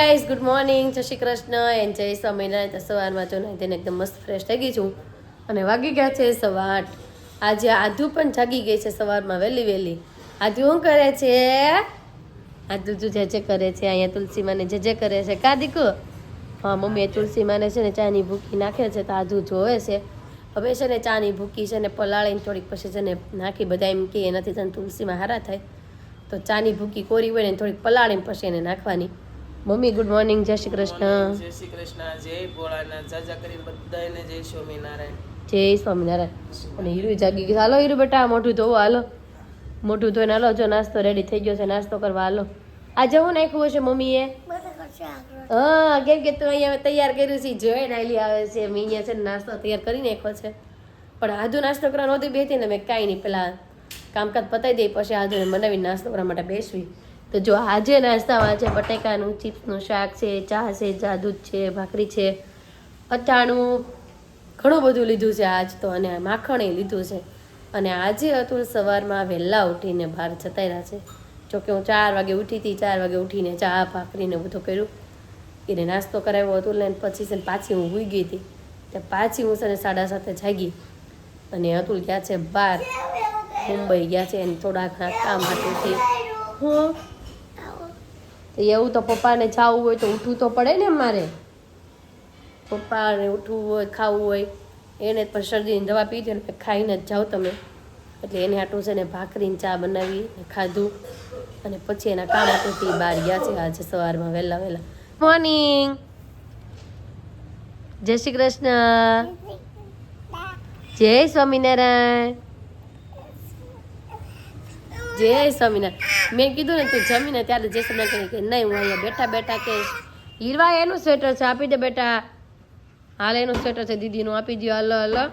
Guys good morning જય Shri Krishna and જય સ્વામિનારાયણ. સવારમાં જો નહીં તેને એકદમ મસ્ત ફ્રેશ થઈ ગઈ છું. અને વાગી ગયા છે સવા આજે આધુ પણ જાગી ગઈ છે સવારમાં વહેલી વહેલી. આધુ શું કરે છે? આધુ તું જે જે કરે છે, અહીંયા તુલસી માને જે જે કરે છે. કા દીકુ? હા, મમ્મીએ તુલસી માને છે ને ચાની ભૂકી નાખે છે તો આધુ જોવે છે. હવે છે ને ચાની ભૂકી છે ને પલાળીને થોડીક પછી છે ને નાખી બધા એમ કે એનાથી છે ને તુલસીમાં હારા થાય. તો ચાની ભૂકી કોરી હોય ને થોડીક પલાળીને પછી એને નાખવાની. મમ્મી ગુડ મોર્નિંગ જય શ્રી કૃષ્ણ. જય શ્રી કૃષ્ણ જય ભોળાનાથ જાજા કરી બધાને જય સ્વામિનારાયણ. જય સ્વામિનારાયણ. અને હીરુ જાગી ગઈ હાલો હીરુ બેટા મોઢું ધોવો હાલો. મોઢું ધોઈને હાલો જો નાસ્તો રેડી થઈ ગયો છે નાસ્તો કરવા હાલો. આજે હું નાખ્યું હશે મમ્મીએ? હા કેમ કે તું અહીંયા તૈયાર કર્યું છે જોઈ નાલી આવે છે. મેં અહીંયા છે ને નાસ્તો તૈયાર કરી નાખ્યો છે. પણ આધુ નાસ્તો કરવા નહોતી બેઠી ને મેં કાંઈ નહીં. પેલા કામકાજ પતાવી દઈ પછી આધુને બનાવીને નાસ્તો કરવા માટે બેસવી. તો જો આજે નાસ્તામાં છે, બટેકાનું, ચિપ્સનું શાક છે, ચા છે ચા છે, ભાખરી છે, અટાણું, ઘણું બધું લીધું છે આજ તો, અને માખણે લીધું છે. અને આજે અતુલ સવારમાં વહેલા ઉઠીને બહાર જતા છે. જોકે હું ચાર વાગે ઉઠી હતી, ચાર વાગે ઉઠીને ચા ભાખરીને બધું કર્યું. એને નાસ્તો કરાવ્યો અતુલને પછી છે પાછી હું સૂઈ ગઈ હતી. ત્યાં પાછી હું છે સાડા સાતે જાગી. અને અતુલ ગયા છે બહાર. મુંબઈ ગયા છે એને થોડા ઘણા કામ હાટુથી હું તો એવું તો પપ્પાને જવું હોય તો ઉઠવું તો પડે ને મારે? પપ્પાને ઉઠવું હોય ખાવું હોય એને પણ શરદીની દવા પીધી ને ખાઈને જ જાઓ તમે. એટલે એને આટલું છે ને ભાખરીને ચા બનાવી ને ખાધું. અને પછી એના કામ હાટુંથી બહાર ગયા છે આજે સવારમાં વહેલા વહેલા. મોર્નિંગ જય શ્રી કૃષ્ણ. જય સ્વામિનારાયણ. જય સ્વામિનારાયણ મેં કીધું ને તું જમીને ત્યારે જય સ્વામિનારાયણ કે નહીં હું અહીંયા બેઠા બેઠા કે હીરવા એનું સ્વેટર છે આપી દે બેટા. હાલ એનું સ્વેટર છે દીદીનું આપી દો હલો હલો.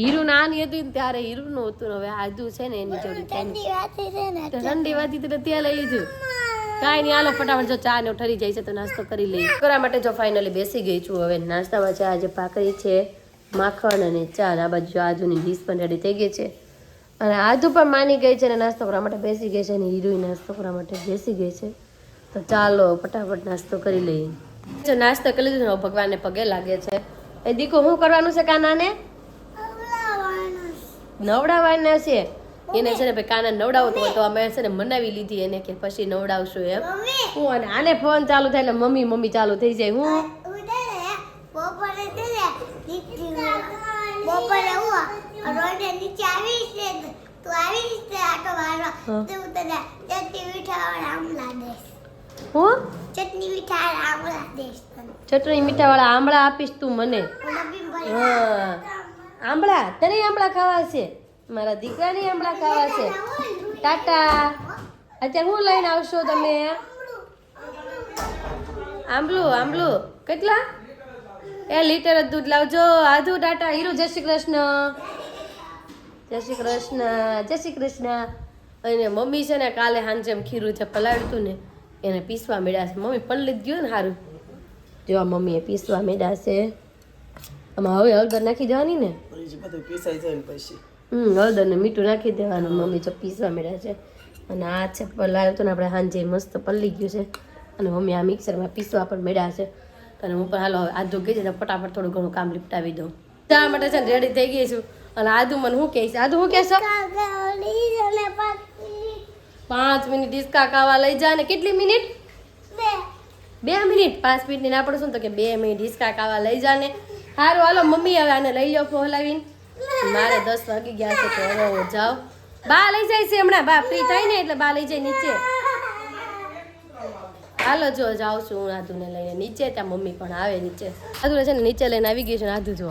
હીરું નાની હતી ને ત્યારે હતું ને હવે આજુ છે ને એની જોડી ઠંડી વાતી તો ત્યાં લઈ લીધું. કાંઈ નહીં હાલો ફટાફટ જો ચા ને ઠરી જાય છે તો નાસ્તો કરી લઈએ. કરવા માટે જો ફાઇનલી બેસી ગઈ છું હવે. નાસ્તામાં છે આજે ભાખરી છે માખણ અને ચા આ બાજુ આજુની ડીશ પણ રેડી થઈ ગઈ છે. અને આજુ પણ માની ગઈ છે અને નાસ્તો કરવા માટે બેસી ગઈ છે અને હીરોઈ નાસ્તો કરવા માટે બેસી ગઈ છે. તો ચાલો ફટાફટ નાસ્તો કરી લઈએ. જો નાસ્તો કરી લીધો ભગવાનને પગે લાગે છે. એ દીકો શું કરવાનું છે કાનાને? નવડાવવાના છે. એને છે ને ભાઈ કાના નવડાવતો તો અમે છે ને મનાવી લીધી એને કે પછી નવડાવશું એમ. હું અને આને ફોન ચાલુ થાય એટલે મમ્મી મમ્મી ચાલુ થઈ જાય હું. બપોરે હું રોડે નીચે તું આટો મારવા તને ચટણી મીઠાવાળા આમલા દઈશ. હું? ચટણી આમલા તને. ચટણી મીઠાવાળા આંબળા આપીશ તું મને. હું આંબળા? તને આંબળા ખાવા છે? મારા દીકરાને આંબળા ખાવા છે? ટાટા. અત્યારે હું લઈને આવશો તમે? આંબલું આંબલું કેટલા? એ લીટર જ દૂધ લાવજો. આધુ ટાટા. હીરુ જય શ્રી કૃષ્ણ. જય શ્રી કૃષ્ણ જય શ્રી કૃષ્ણ. અને મમ્મી છે ને કાલે સાંજે એમ ખીરું છે પલાળ્યું હતું ને એને પીસવા મેળ્યા છે. મમ્મી પણ જ ગયું ને સારું જો આ મમ્મીએ પીસવા મેળ્યા છે. આમાં હવે હળદર નાખી દેવાની ને? બધું પીસાઈ જાય પછી. હમ હળદર ને મીઠું નાખી દેવાનું. મમ્મી જો પીસવા મેળ્યા છે. અને આ છે પલાળ્યું હતું ને આપણે સાંજે મસ્ત પલ્લી ગયું છે. અને મમ્મી આ મિક્સરમાં પીસવા પણ મેળ્યા છે. અને હું પણ હાલો આજો ગઈ છે ફટાફટ થોડું ઘણું કામ લીપટાવી દઉં. ચા માટે છે ને રેડી થઈ ગઈ છું? અને આદુ મને શું કહે છે? આદુ શું કહેશો પાંચ મિનિટ ડિસ્કા કાવા લઈ જા ને કેટલી મિનિટ? બે મિનિટ. પાંચ મિનિટની ના પડે શું તો કે બે મિનિટ હિસકા કાવા લઈ જાને સારું હાલો, મમ્મી હવે આને લઈ લો ફોલાવીને મારે દસ વાગી ગયા છે તો હવે હું જાઉં. બા લઈ જાય છે હમણાં. બા ફ્રી થાય ને એટલે બા લઈ જાય નીચે. હાલો, જો જાઉં છું હું આધુને લઈને નીચે. ત્યાં મમ્મી પણ આવે નીચે. આધુને છે ને નીચે લઈને આવી ગઈ છે ને આધુ જો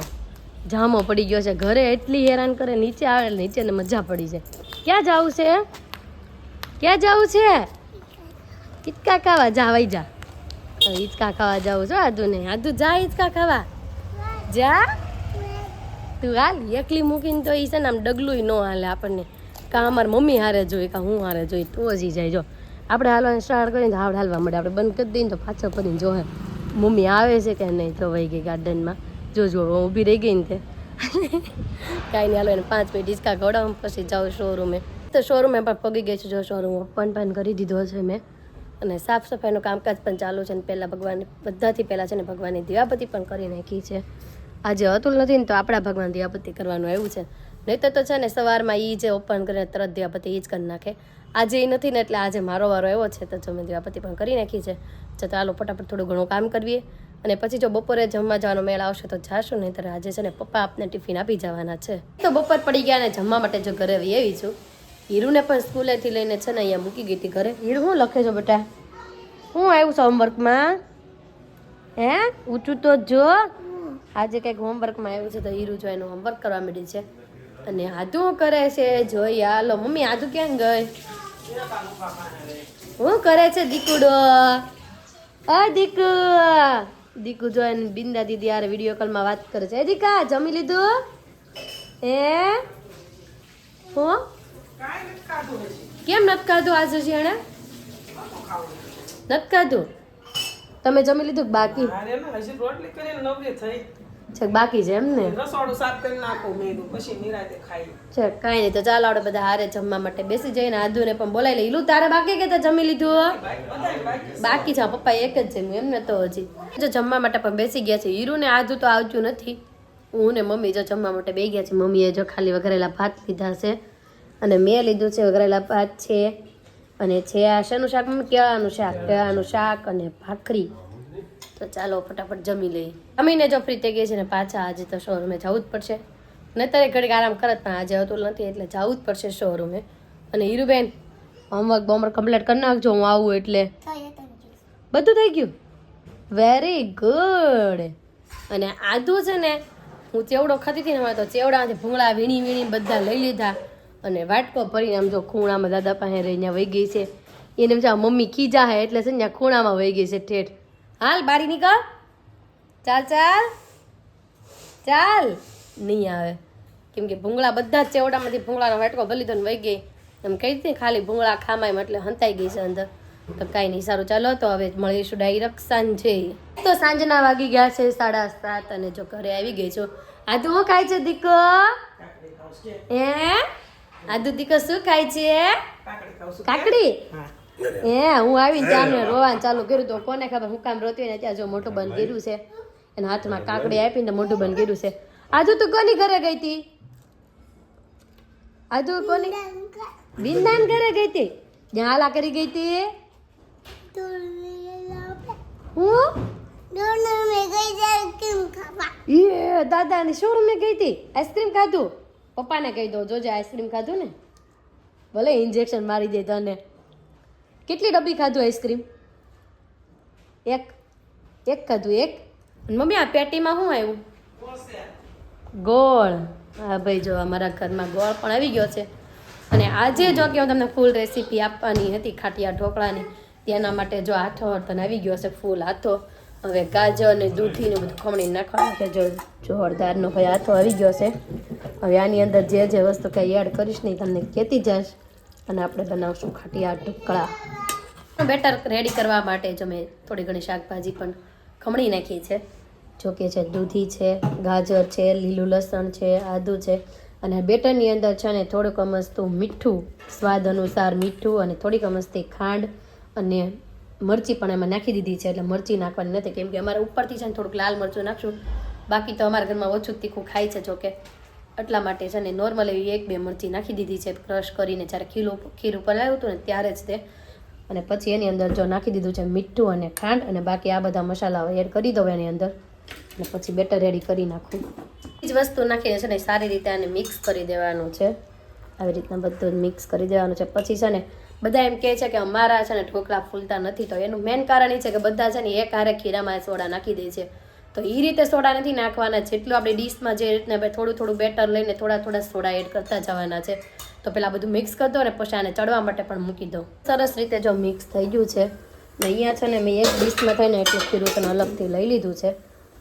જામો પડી ગયો છે. ઘરે એટલી હેરાન કરે, નીચે આવે, નીચે ને મજા પડી જાય. ક્યાં જવું છે? ક્યાં જવું છે? હિચકા ખાવા જા, વઈ જા. હિચકા ખાવા જાઉં છો આદુ ને. આદુ જા હિચકા ખાવા. જા. તું હાલ, એકલી મૂકીને તો એ છે ને આમ ડગલું ન હાલે આપણને. કાં અમારી મમ્મી હારે જોઈ, કાં હું હારે જોઈ, તો જ જાય. જો, આપણે હાલવાનું સ્ટાર્ટ કરીને હાવડ હાલવા મળે આપણે બંધ કરી દઈએ તો પાછળ ફરીને જોહે. મમ્મી આવે છે કે નહીં તો વહી ગઈ ગાર્ડનમાં જો જો ઊભી રહી ગઈ ને તે. કાંઈ નહીં, હાલો એને પાંચ મિનિટ હિંચકા ખવડાવું પછી જાઉં શોરૂમે તો શોરૂમે પણ પગી ગઈ છું જો શોરૂમ ઓપન પણ કરી દીધો છે મેં. અને સાફ સફાઈનું કામકાજ પણ ચાલુ છે અને પહેલાં ભગવાન, બધાથી પહેલાં છે ને ભગવાનની દિવાબત્તી પણ કરી નાખી છે. આજે અતુલ નથી ને તો આપણા ભગવાન દિવાબત્તી કરવાનું આવ્યું છે. નહીં તો છે ને સવારમાં એ જે ઓપન કરીને તરત દિવાપતિ એ જ કરી નાખે. આજે એ નથી ને એટલે આજે મારો વારો એવો છે, તો જો મેં દિવાપતિ પણ કરી નાખી છે. તો ચાલો ફટાફટ થોડું ઘણું કામ કરીએ અને પછી જો બપોરે જમવા જવાનો મેળ આવશે તો જાશું નહીં તો આજે છે ને પપ્પા આપને ટિફિન આપી જવાના છે. તો બપોર પડી ગયા ને જમવા માટે જો ઘરે આવી છું. હીરુને પણ સ્કૂલેથી લઈને છે ને અહીંયા મૂકી ગઈ હતી ઘરે. હીરુ શું લખે છો બેટા? હું આવ્યું છું હોમવર્કમાં હે? ઊંચું તો જો. આજે કંઈક હોમવર્કમાં આવ્યું છે તો હીરુ જો એનું હોમવર્ક કરવા માંડી છે. અને આદુ શું કરે છે, જોઈ હાલો. મમ્મી, આદુ ક્યાં ગઈ? શું કરે છે દીકુડો? આ દીકુ! દીકુ જો અને બિંદા દીદી યાર વીડિયો કોલમાં વાત કરે છે. દીકા, જમી લીધું? હે હો? કેમ નથી ખાધું આજે છે એને નથી તમે જમી લીધું બાકી? રોટલી કરીને નવરી થઈ. છે બાકી છે એમ ને? રસોડું સાફ કરી નાખો મેં પછી નિરાતે ખાઈ. છે કાંઈ નહીં તો ચાલો આપણે બધા હારે જમવા માટે બેસી જઈને આધુને પણ બોલાવી લઈ ઈલું તારે બાકી કે તે જમી લીધું બાકી છે. પપ્પા એક જ છે હું એમને તો હજી. જો જમવા માટે પણ બેસી ગયા છે. હીરુ ને આધુ તો આવતું નથી. હું ને મમ્મી જો જમવા માટે બે ગયા છે. મમ્મીએ જો ખાલી વઘરેલા ભાત લીધા છે અને મેં લીધું છે વઘરેલા ભાત છે અને છે આ શેનું શાક? મમ્મી કેળાનું શાક. કેળાનું શાક અને ભાખરી. તો ચાલો ફટાફટ જમી લઈએ. જમીને જો ફ્રી થઈ ગઈ છે ને પાછા આજે તો શોરૂમે જવું જ પડશે. નહીતર ઘડીક આરામ કરત, પણ આજે હતું નથી, એટલે જવું જ પડશે શોરૂમે અને હીરુબેન હોમવર્ક બોમવર્ક કમ્પ્લીટ કરી નાખજો, હું આવું એટલે. બધું થઈ ગયું? વેરી ગુડ અને આદુ છે ને, હું ચેવડો ખાતી હતી ને તો ચેવડામાંથી ભૂંગળા, વીણી વીણી બધા લઈ લીધા. અને વાટકો ભરીને, આમ જો ખૂણામાં દાદા પાસે રહી ત્યાં વહી ગઈ છે. એને એમ મમ્મી ખીજા હે, એટલે છે ને ખૂણામાં વહી ગઈ છે ઠેઠ. હાલ બારી નીકળ. ચાલ ચાલ. ચાલ. નહીં આવે. કેમ કે ભૂંગળા બધા જ ચેવડામાંથી ભૂંગળાનો વાટકો ભલી દોને વહી ગઈ. એમ કહી દીધી ખાલી ભૂંગળા ખામાય એટલે હંતાઈ ગઈ છે અંદર. તો કાંઈ નહીં સારું ચાલો તો હવે મળીશું ડાયરેક્ટ સાંજે તો સાંજના વાગી ગયા છે સાડા સાત અને જો ઘરે આવી ગઈ છું. આદુ શું ખાય છે દીકો? હે? આદુ દીકો શું ખાય છે? કાકડી હા હે આવીને ત્યાં રોવાનું ચાલુ કર્યું તો કોને ખબર હું કામ રોતી ને ત્યાં જો મોટું બંધ કર્યું છે. એના હાથમાં કાકડી આપીને મોટું બંધ કર્યું છે. આજુ તું કોની ઘરે ગઈ હતી? આજુ કોની? બિંદાન ઘરે ગઈ હતી? જ્યાં હાલા કરી ગઈ હતી? હું? એ દાદાની શોરૂમે ગઈ હતી. આઈસ્ક્રીમ ખાધું? પપ્પાને કહી દો જોજે આઈસ્ક્રીમ ખાધું ને? ભલે ઇન્જેક્શન મારી દે તને. કેટલી ડબ્બી ખાધું આઈસ્ક્રીમ? એક એક ખાધું, એક? મમ્મી, આ પેટીમાં શું આવ્યું? ગોળ. હા ભાઈ, જો અમારા ઘરમાં ગોળ પણ આવી ગયો છે. અને આજે જો કે હું તમને ફૂલ રેસીપી આપવાની હતી, ખાટિયા ઢોકળાની. તેના માટે જો હાથો વર્તન આવી ગયો છે, ફૂલ હાથો. હવે ગાજર ને દૂધી ને બધું ખમણી નાખવાનું છે. જો જોરદારનો ભાઈ હાથો આવી ગયો છે. હવે આની અંદર જે જે વસ્તુ કંઈ એડ કરીશ નહીં તમને કહેતી જઈશ અને આપણે બનાવશું ખાટિયા ઢોકળા. બેટર રેડી કરવા માટે જ અમે થોડી ઘણી શાકભાજી પણ ખમણી નાખી છે. જો છે દૂધી છે, ગાજર છે, લીલું લસણ છે, આદુ છે. અને બેટરની અંદર છે ને થોડુંક અમસ્તું મીઠું, સ્વાદ અનુસાર મીઠું અને થોડીક અમસ્તી ખાંડ અને મરચી પણ એમાં નાખી દીધી છે. એટલે મરચી નાખવાની નથી, કેમ કે અમારે ઉપરથી છે ને થોડુંક લાલ મરચું નાખશું. બાકી તો અમારા ઘરમાં ઓછું તીખું ખાય છે જોકે એટલા માટે છે ને નોર્મલ એવી એક બે મરચી નાખી દીધી છે ક્રશ કરીને જ્યારે ઉપ- ખીર ઉપર લાવ્યું હતું ને ત્યારે જ તે. અને પછી એની અંદર જો નાખી દીધું છે મીઠું અને ખાંડ અને બાકી આ બધા મસાલાઓ એડ કરી દઉં એની અંદર. અને પછી બેટર રેડી કરી નાખું. એ જ વસ્તુ નાખીને છે ને સારી રીતે આને મિક્સ કરી દેવાનું છે. આવી રીતના બધું મિક્સ કરી દેવાનું છે. પછી છે ને બધા એમ કહે છે કે અમારા છે ને ઢોકળા ફૂલતા નથી, તો એનું મેઇન કારણ એ છે કે બધા છે ને એક હારે ખીરામાં સોડા નાખી દે છે. તો એ રીતે સોડા નથી નાખવાના. જેટલું આપણે ડીશમાં જે રીતના થોડું થોડું બેટર લઈને થોડા થોડા સોડા એડ કરતા જવાના છે. તો પહેલાં બધું મિક્સ કરી દો ને પછી આને ચડવા માટે પણ મૂકી દો. સરસ રીતે જો મિક્સ થઈ ગયું છે. ને અહીંયા છે ને મેં એક ડીશમાં થઈને એટલું ખીરું અલગથી લઈ લીધું છે.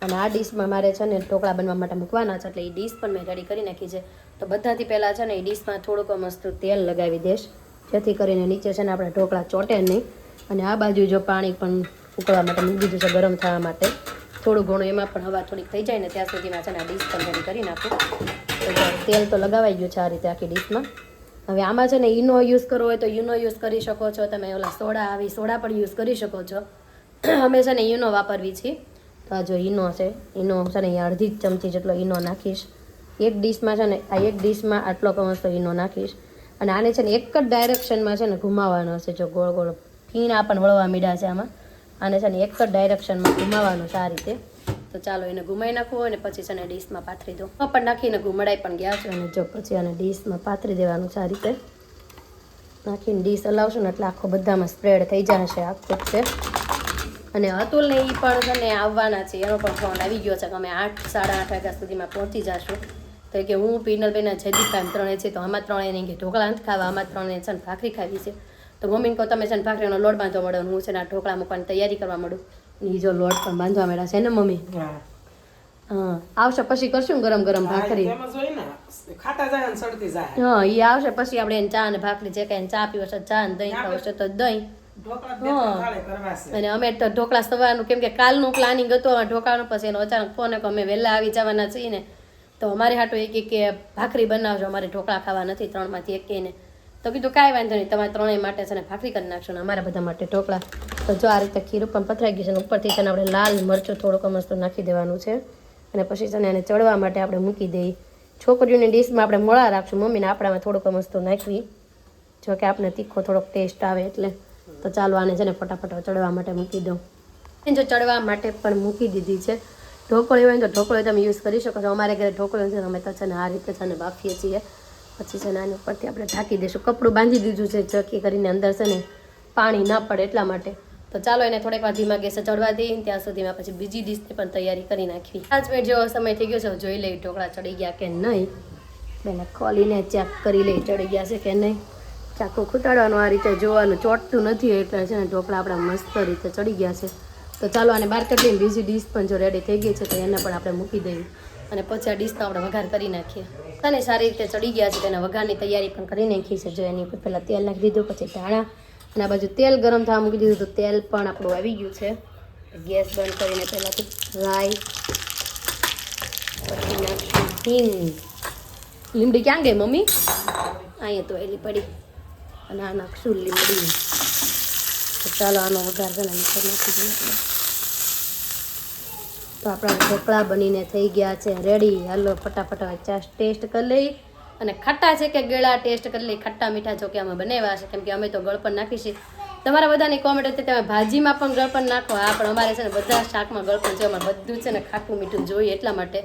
અને આ ડીશમાં મારે છે ને ઢોકળા બનવા માટે મૂકવાના છે, એટલે એ ડીશ પણ મેં રેડી કરી નાખી છે. તો બધાથી પહેલાં છે ને એ ડીશમાં થોડુંક મસ્ત તેલ લગાવી દઈશ જેથી કરીને નીચે છે ને આપણે ઢોકળા ચોટે નહીં. અને આ બાજુ જો પાણી પણ ઉકળવા માટે મૂકી દીધું છે ગરમ થવા માટે. થોડું ઘણું એમાં પણ હવા થોડીક થઈ જાય ને ત્યાં સુધીમાં છે ને આ ડીશ પણ કરી નાખું તો તેલ તો લગાવાઈ ગયું છે આ રીતે આખી ડીશમાં. હવે આમાં છે ને ઈનો યુઝ કરવો હોય તો ઈનો યુઝ કરી શકો છો. તમે ઓલા સોડા આવી સોડા પણ યુઝ કરી શકો છો. અમે છે ને ઈનો વાપરવી છીએ. તો આ જો ઈનો છે ઈનો છે ને અહીંયા અડધી ચમચી જેટલો ઈનો નાખીશ. એક ડીશમાં છે ને, આ એક ડીશમાં આટલો કમસ્તો ઈનો નાખીશ. અને આને છે ને એક જ ડાયરેક્શનમાં છે ને ઘુમાવવાનો છે જો ગોળ ગોળ ફીણા પણ વળવા મીડા છે આમાં. આને છે ને એક જ ડાયરેક્શનમાં ઘુમાવાનું આ રીતે. તો ચાલો એને ઘુમાઈ નાખવું અને પછી છે ને ડીશમાં પાથરી દો. પણ નાખીને ઘુમડાઈ પણ ગયા છે. અને જો પછી આને ડીશમાં પાથરી દેવાનું આ રીતે. નાખીને ડીશ હલાવશો ને એટલે આખો બધામાં સ્પ્રેડ થઈ જશે આખું છે અને અતુલને એ પણ છે ને આવવાના છે. એનો પણ ફોન આવી ગયો છે કે અમે આઠ, સાડા આઠ વાગ્યા સુધીમાં પહોંચી જશું. તો કે હું પીનલબેન જયદીપ ત્રણે છે તો આમાં ત્રણે નહીં કે ઢોકળા નથી ખાવા, આમાં ત્રણે છે ને ભાખરી ખાવી છે. તો મમ્મીને કહો તમે છે ને ભાખરીનો લોટ બાંધવા મળે હું છે ને આ ઢોકળા મૂકવાની તૈયારી કરવા મળું. ઈ જો લોટ પણ બાંધવા મળ્યા છે ને મમ્મી? હા. આવશે પછી કરશું ગરમ ગરમ ભાખરી. એમાં જોઈ ને ખાતા જાય ને સડતી જાય. હા એ આવશે પછી આપણે એને ચા અને ભાખરી જે કાંઈ ચા પીવો છે ચા અને દહીં ખાવો છે તો દહીં. અને અમે તો ઢોકળા સવારનું કેમ કે કાલનું પ્લાનિંગ હતું અમારે ઢોકળાનું પછી એનો અચાનક ફોન કે અમે વહેલા આવી જવાના છીએ ને. તો અમારે હાટું એક કે ભાખરી બનાવજો અમારે ઢોકળા ખાવા નથી ત્રણમાંથી એક ને તો કીધું કાંઈ વાંધો નહીં, તમારે ત્રણેય માટે છે ને ભાખરી કરી નાખશો ને અમારા બધા માટે ઢોકળા. તો જો આ રીતે ખીરું પણ પથરાઈ ગયું છે ઉપરથી છે આપણે લાલ મરચું થોડુંક મસ્ત નાખી દેવાનું છે. અને પછી છે ને એને ચડવા માટે આપણે મૂકી દઈએ છોકરીઓની ડીશમાં આપણે મોળા રાખશું, મમ્મીને આપણામાં થોડુંક મસ્ત નાખવી. જો કે આપણે તીખો થોડોક ટેસ્ટ આવે એટલે. તો ચાલો આને છે ને ફટાફટ ચડવા માટે મૂકી દઉં. જો ચડવા માટે પણ મૂકી દીધી છે. ઢોકળી હોય તો ઢોકળી તમે યુઝ કરી શકો છો. અમારે ઘરે ઢોકળી છે અમે તો છે ને આ રીતે છે ને બાફીએ છીએ. પછી છે ને આની ઉપરથી આપણે ઢાંકી દઈશું. કપડું બાંધી દીધું છે ચકી કરીને અંદર છે ને પાણી ના પડે એટલા માટે. તો ચાલો એને થોડીક વાર ધીમા ગેસે ચડવા દઈએ ત્યાં સુધીમાં પછી બીજી ડીશની પણ તૈયારી કરી નાખવી. પાંચ મિનિટ જેવો સમય થઈ ગયો છે જોઈ લઈ ઢોકળા ચડી ગયા કે નહીં. પહેલાં ખોલીને ચેક કરી લઈ ચડી ગયા છે કે નહીં. ચાકુ ખૂટાડવાનું આ રીતે જોવાનું ચોટતું નથી એટલે છે ને ઢોકળા આપણા મસ્ત રીતે ચડી ગયા છે. તો ચાલો આને બહાર કાઢીને બીજી ડીશ પણ જો રેડી થઈ ગઈ છે, તો એને પણ આપણે મૂકી દઈએ. અને પછી આ ડીશનો આપણે વઘાર કરી નાખીએ. અને સારી રીતે ચડી ગયા છે, તેના વઘારની તૈયારી પણ કરી નાખી છે. જો એની ઉપર પહેલાં તેલ નાખી દીધું, પછી ધાણા, અને આ બાજુ તેલ ગરમ થવા મૂકી દીધું તો તેલ પણ આપણું આવી ગયું છે. ગેસ બંધ કરીને પહેલાંથી રાઈ પછી નાખશું. હિંગ. લીમડી ક્યાં ગઈ, મમ્મી? અહીંયા તો એલી પડી. અને આ નાખશું લીમડી. ચાલો આનો વઘાર છે નાખી દઈએ. તો આપણા ઢોકળા બનીને થઈ ગયા છે. રેડી હાલો, ફટાફટ ટેસ્ટ કરી લઈ. અને ખટ્ટા છે કે ગળા ટેસ્ટ કરી લઈ. ખટ્ટા મીઠા જો કે અમે બનાવ્યા છે. કેમ કે અમે તો ગળપણ નાખી છે. તમારા બધાની કોમેન્ટ હતી તમે ભાજીમાં પણ ગળપણ નાખો. આ પણ અમારે છે ને બધા શાકમાં ગળપણ જોઈએ અમારે બધું છે ને ખાટું મીઠું જોઈએ એટલા માટે.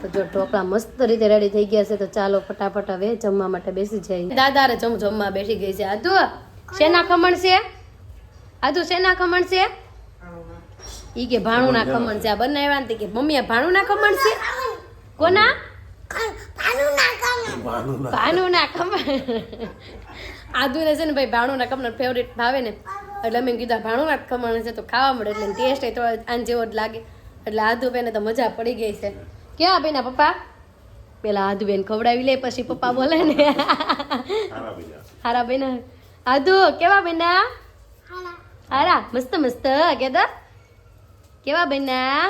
તો જો ઢોકળા મસ્ત રીતે રેડી થઈ ગયા છે, તો ચાલો ફટાફટ હવે જમવા માટે બેસી જાય દાદા જમ જમવા બેસી ગઈ છે. આદુ, શેના ખમણ છે? આદુ, શેના ખમણ છે? ઈ કે ભાણુના ખમણ છે. આ બનાવ્યા ને કે મમ્મી આ ભાણુના ખમણ છે? કોના? ભાણું ના ખમણ. આદુને છે ને ભાઈ ભાણુના ખમણ ફેવરેટ ભાવે ને. એટલે અમે કીધું ભાણું ભાણુના ખમણ છે તો ખાવા મળે એટલે ટેસ્ટ એ તો આન જેવો જ લાગે. એટલે આદુ બેને તો મજા પડી ગઈ છે. કેવા બેના પપ્પા? પેલા આદુ બેન ખવડાવી લે પછી પપ્પા બોલે ને. હારા બેના. આદુ કેવા બેના? હારા. મસ્ત મસ્ત કેદા કેવા બન્યા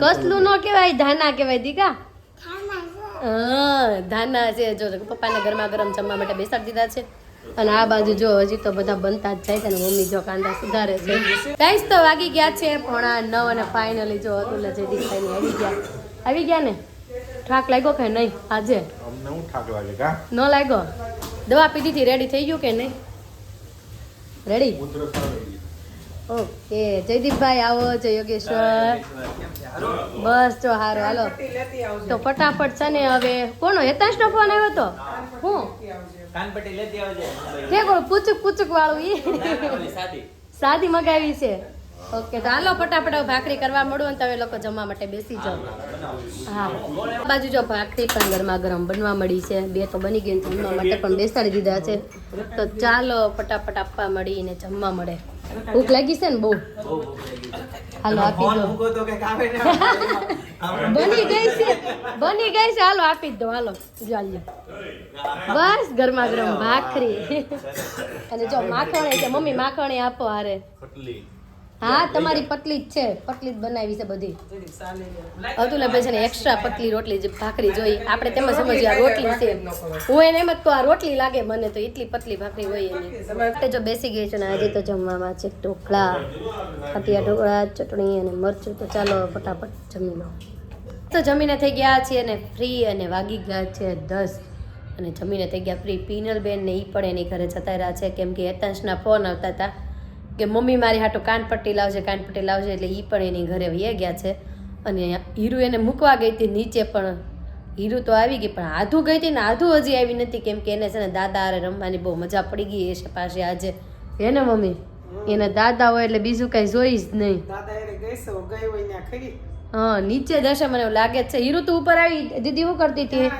કસલું નો કેવાય ધાના કહેવાય દીકા? હા ધાના છે. જો પપ્પાના ગરમા ગરમ જમવા માટે બેસાડી દીધા છે. અને આ બાજુ જો હજી તો બધા બનતા જ જાય છે ને મમ્મી જો કાંદા સુધારે છે. ગાઈસ તો વાગી ગયા છે પોણા નવ અને ફાઇનલી જો અતુલ જયદીપ ખાઈને આવી ગયા. આવી ગયા ને? ઠાક લાગ્યો કે નહીં આજે? અમને હું ઠાક લાગે કા? ન લાગ્યો? દવા પીધી હતી રેડી થઈ ગયું કે નહીં? રેડી. ઓકે જયદીપભાઈ આવો જય યોગેશ્વર. બસ જો હારો હાલો. તો ફટાફટ છે ને હવે કોનો હેતાંશનો ફોન આવ્યો તો? હું? કાનપટ્ટી લેતી આવજે. કે કોણ પૂચક પૂચક વાળું ઈ? સાદી. સાદી મગાવી છે. ઓકે તો હાલો ફટાફટ ભાખરી કરવા મળું અને તમે લોકો જમવા માટે બેસી જાઓ. હા બાજુ જો ભાખરી પણ ગરમા ગરમ બનવા મળી છે. બે તો બની ગઈ ને જમવા માટે પણ બેસાડી દીધા છે. તો ચાલો ફટાફટ આપવા મળીને જમવા મળે. ભૂખ લાગી છે ને બહુ? હાલો આપી દો. બની ગઈ છે બની ગઈ છે. હાલો આપી જ દો. હાલો જાલ્યો બસ ગરમા ગરમ ભાખરી. અને જો માખણ છે મમ્મી માખણ આપો હારે. ખટલી. હા તમારી પતલી જ છે પતલી જ બનાવી છે બધી. જરીક સાલી ભાઈ છે ને એક્સ્ટ્રા પતલી રોટલી જે ભાખરી જોઈ આપણે તેમાં સમજીએ આ રોટલી છે. હું એને એમ જ તો આ રોટલી લાગે મને તો એટલી પતલી ભાખરી હોય એની. જો બેસી ગઈ છે ને આજે તો જમવામાં છે ઢોકળા ખાટિયા ઢોકળા ચટણી અને મરચું. તો ચાલો ફટાફટ જમી લો. તો જમીને થઈ ગયા છીએ ને ફ્રી અને વાગી ગયા છે દસ. અને જમીને થઈ ગયા ફ્રી પીનલબેન ને એ પણ એની ઘરે જતા રહ્યા છે. કેમ કે હેતાંશના ફોન આવતા હતા. કે મમ્મી મારી હાટો કાનપટ્ટી લાવજે કાનપટ્ટી લાવજે એટલે એ પણ એની ઘરે વહી ગયા છે. અને હીરુ એને મૂકવા ગઈ હતી નીચે પણ હીરુ તો આવી ગઈ પણ આધુ ગઈ હતી ને આધુ હજી આવી નથી કેમ કે એને છે ને દાદા હારે રમવાની બહુ મજા પડી ગઈ છે પાસે આજે. હે ને મમ્મી? એના દાદા હોય એટલે બીજું કઈ જોઈ જ નહીં. હા નીચે જશે મને એવું લાગે છે. હીરુ તો ઉપર આવી દીદી શું કરતી હતી.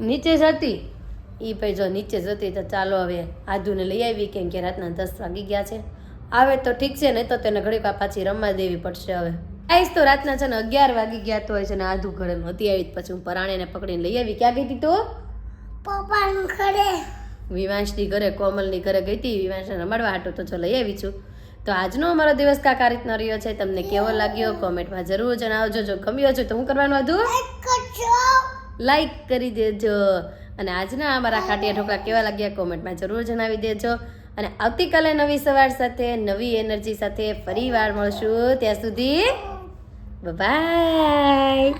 નીચે જ હતી? એ ભાઈ જો નીચે જતી તો ચાલો હવે આધુને લઈ આવી કેમ કે રાતના દસ વાગી ગયા છે. આવે તો ઠીક છે નહીં તો તેને ઘડીક પાછી રમવા દેવી પડશે હવે. આઈશ તો રાતના છે ને અગિયાર વાગી ગયા તો હોય છે ને આધુ ઘરે નહોતી આવી પછી હું પરાણીને પકડીને લઈ આવી. ક્યાં ગઈ હતી તો? પપ્પાનું ઘરે. વિવાંશની ઘરે કોમલની ઘરે ગઈ હતી. વિવાંશને રમાડવા હાટો તો જો લઈ આવી છું. તો આજનો અમારો દિવસ કાકા રીતનો રહ્યો છે તમને કેવો લાગ્યો? કોમેન્ટમાં જરૂર જણાવજો. જો ગમ્યો છે તો હું કરવાનું હતું લાઈક કરી દેજો. અને આજના અમારા ખાટિયા ઢોકળા કેવા લાગ્યા કોમેન્ટમાં જરૂર જણાવી દેજો. અને આવતીકાલે નવી સવાર સાથે નવી એનર્જી સાથે ફરી વાર મળશું. ત્યાં સુધી બાય